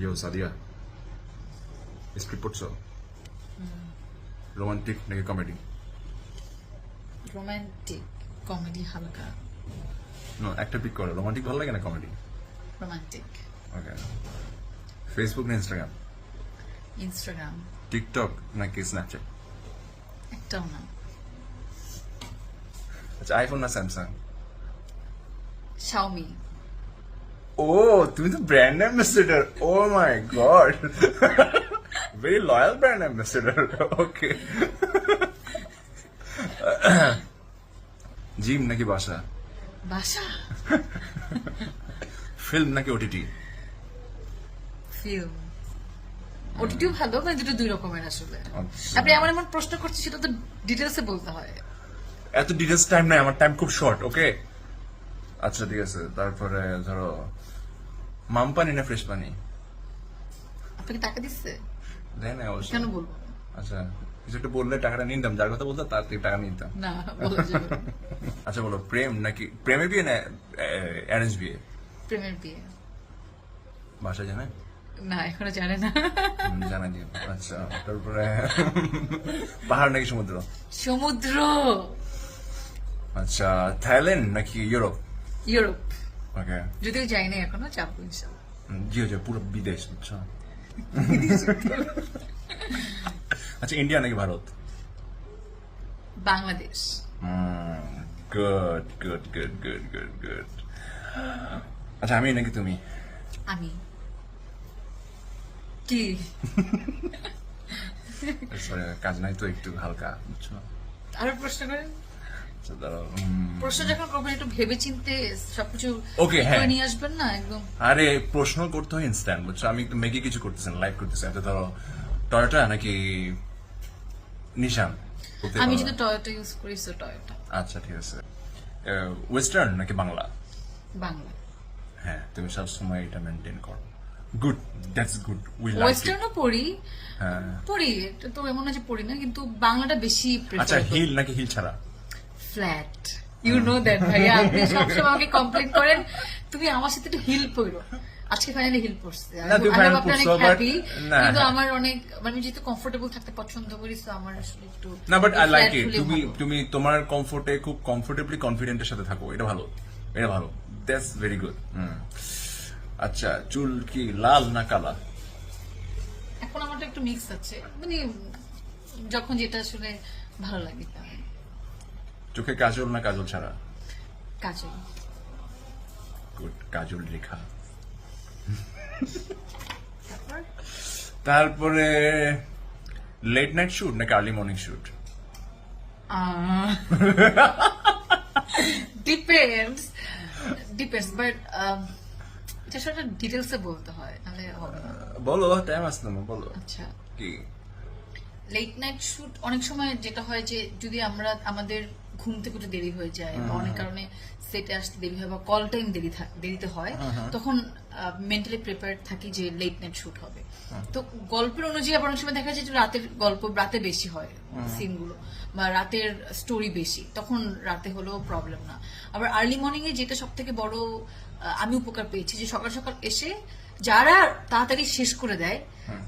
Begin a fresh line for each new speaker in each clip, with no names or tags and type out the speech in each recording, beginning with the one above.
ইয়ো Sadia script পড়ছো romantic নাকি comedy
romantic comedy হালকা।
নো একটা পিক করো। রোমান্টিক ভালো লাগে না কমেডি
রোমান্টিক
ওকে ফেসবুক না ইনস্টাগ্রাম
ইনস্টাগ্রাম
টিকটক নাকি স্ন্যাপচ্যাট
একটাও না।
আচ্ছা আইফোন না স্যামসাং
শাওমি
ও তুমি তো brand ambassador O my god very loyal brand ambassador okay gym নাকি বাসা?
বাসা?
ফিল্ম নাকি ওটিটি
ফিল্ম। ওটিটিও ভালো মানে দুটো দুই রকমের আসলে।
আচ্ছা।
আপনি এমন এমন প্রশ্ন করছি সেটা তো ডিটেলসে বলতে হয়।
এত ডিটেলস টাইম নাই আমার টাইম খুব শর্ট ওকে আচ্ছা ঠিক আছে। তারপরে ধরো মাম পানি না ফ্রেশ পানি
আপনাকে টাকা দিচ্ছে?
দেয় না অবশ্য।
কেন বলব?
আচ্ছা কিছু একটা বললে টাকাটা নিতাম যার কথা বলতো তার থেকে টাকা নিতাম।
না।
আচ্ছা বলো প্রেম নাকি প্রেমে বিয়ে না অ্যারেঞ্জ বিয়ে?
প্রেমের বিয়ে।
বাসা জানে?
না এখনও জানে না।
জানা দিও আচ্ছা তারপরে পাহাড় নাকি সমুদ্র?
সমুদ্র!
আচ্ছা থাইল্যান্ড নাকি ইউরোপ?
ইউরোপ।
ওকে
যদিও যাই না এখনও যাব ইনশাল্লাহ
জি হচ্ছে পুরো বিদেশ বুঝছ? আচ্ছা ইন্ডিয়া নাকি Bharat?
Bangladesh.
Good good good good good good আচ্ছা আমি নাকি তুমি?
আমি। কি?
কাজ নাই তো একটু হালকা বুঝছ?
আরও প্রশ্ন করেন। প্রশ্ন যখন করবেন একটু ভেবে চিনতে সবকিছু ঠিক
হ্যাঁ।
নিয়ে আসবেন না? একদম।
আরে প্রশ্ন করতে হয় ইনস্ট্যান্ট বুঝছ? আমি একটু মেগে কিছু করতেছি লাইভ করতেছি। এটা ধরো টয়োটা নাকি নিশান
আমি যদি টয়োটা ইউজ করি সো টয়োটা
আচ্ছা ঠিক আছে। ওয়েস্টার্ন নাকি বাংলা?
বাংলা।
হ্যাঁ তুমি সব সময় এটা মেনটেন করো। Good that's good we like it
ওয়েস্টার্নও পড়ি।
হ্যাঁ।
পড়ি এটা তো এমন না যে পড়ি না কিন্তু বাংলাটা বেশি
আচ্ছা হিল নাকি হিল ছাড়া?
ফ্ল্যাট ইউ নো দ্যাট ভাইয়া আপনি সবসময় আমাকে কমপ্লেন করেন। তুমি আমার সাথে একটু হিল পড়ো আজকে ফাইনালি হিল পড়ছে আমি অনেক হ্যাপি কিন্তু। আমার অনেক মানে আমি যেহেতু কমফোর্টেবল থাকতে পছন্দ করি তো আমার আসলে একটু
না বাট আই লাইক ইট তুমি তুমি তোমার কমফোর্টে খুব কমফোর্টেবলি কনফিডেন্টের সাথে থাকো। এটা ভালো। এটা ভালো। দ্যাটস ভেরি গুড আচ্ছা চুল কি লাল না কালা?
এখন আমারটা একটু মিক্স আছে। মানে যখন যেটা আসলে ভালো লাগে।
চোখে কাজল না কাজল ছাড়া?
কাজল।
গুড কাজল রেখা।
তারপরে?
লেট নাইট শুট নাকি early morning shoot
depends depends but সেটা ডিটেলসে বলতে হয় না।
বলো টাইম আসছে না বলো।
আচ্ছা।
কি?
লেট নাইট শুট অনেক সময় যেটা হয় যে যদি আমরা আমাদের ঘুম থেকে দেরি হয়ে যায় বা অনেক কারণে সেটে আসতে দেরি হয় বা কল টাইম দেরি দেরিতে হয় তখন মেন্টালি প্রিপেয়ার থাকি যে লেট নাইট শুট হবে। তো গল্পের অনুযায়ী আবার অনেক সময় দেখা যায় যে রাতের গল্প রাতে বেশি হয় সিনগুলো বা রাতের স্টোরি বেশি তখন রাতে হলেও প্রবলেম না। আবার আর্লি মর্নিং এ যেটা সব থেকে বড় আমি উপকার পেয়েছি যে সকাল সকাল এসে যারা তাড়াতাড়ি শেষ করে দেয়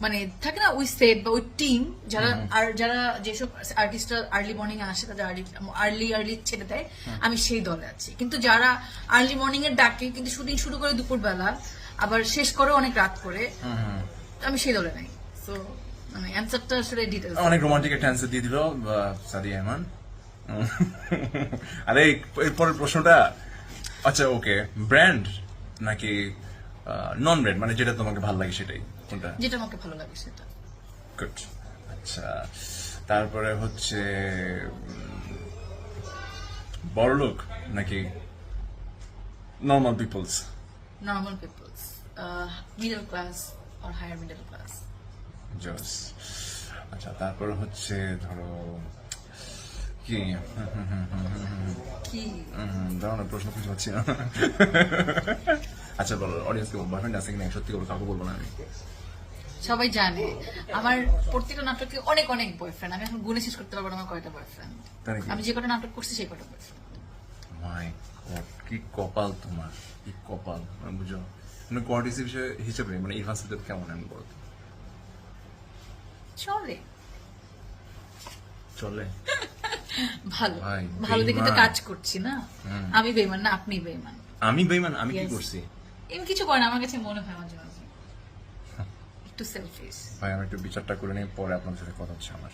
মানে থাকে না ওই সেট বা ওই টিম যারা আর যারা যেসব আর্টিস্টরা আর্লি মর্নিং এ আসে তাদের আর্লি আর্লি আর্লি ছেড়ে দেয় আমি সেই দলে আছি। কিন্তু যারা আর্লি মর্নিং এর ডাকে কিন্তু শুটিং শুরু করে দুপুরবেলা আবার শেষ করে অনেক রাত করে আমি সেই দলে নাই। তো মানে অ্যান্সারটা আসলে ডিটেলস
অনেক রোমান্টিক একটা অ্যান্সার দিয়ে দিল সাদিয়া এমান আরে এরপরের প্রশ্নটা আচ্ছা ওকে ব্র্যান্ড নাকি নন ব্র্যান্ড মানে যেটা তোমাকে ভালো লাগে সেটাই। কোনটা?
যেটা আমাকে ভালো লাগে সেটা।
গুড আচ্ছা তারপরে হচ্ছে বড় লোক নাকি normal peoples
normal peoples middle class or higher middle class
Jos আচ্ছা তারপর হচ্ছে ধরো কি?
কি?
হুম, দাঁড়াও না প্রশ্ন খুঁজে পাচ্ছি না। আচ্ছা বলো অডিয়েন্সকে বয়ফ্রেন্ড আছে কিনা সত্যি বলো কাউকে বলব না আমি।
সবাই জানে আমার প্রত্যেকটা নাটকে অনেক অনেক বয়ফ্রেন্ড আমি এখন গুনে শেষ করতে পারব না আমার কয়টা বয়ফ্রেন্ড আমি যে কটা নাটক করছি সেই কটা বয়ফ্রেন্ড
মাই গড কি কপাল তোমার কি কপাল মানে বুঝো। মানে হিসেবে মানে ইরফান কেমন আমি বলতো
চলে।
চলে?
ভালো। ভালো দেখে তো। কাজ করছি না। আমি বেইমান না আপনি বেইমান।
আমি বেইমান আমি কি করছি?
এমনি কিছু করে না আমার কাছে মনে হয় মাঝে মাঝে একটু সেলফিশ
ভাই আমি একটু বিচারটা করে নিই পরে আপনাদের সাথে কথা হচ্ছে আমার।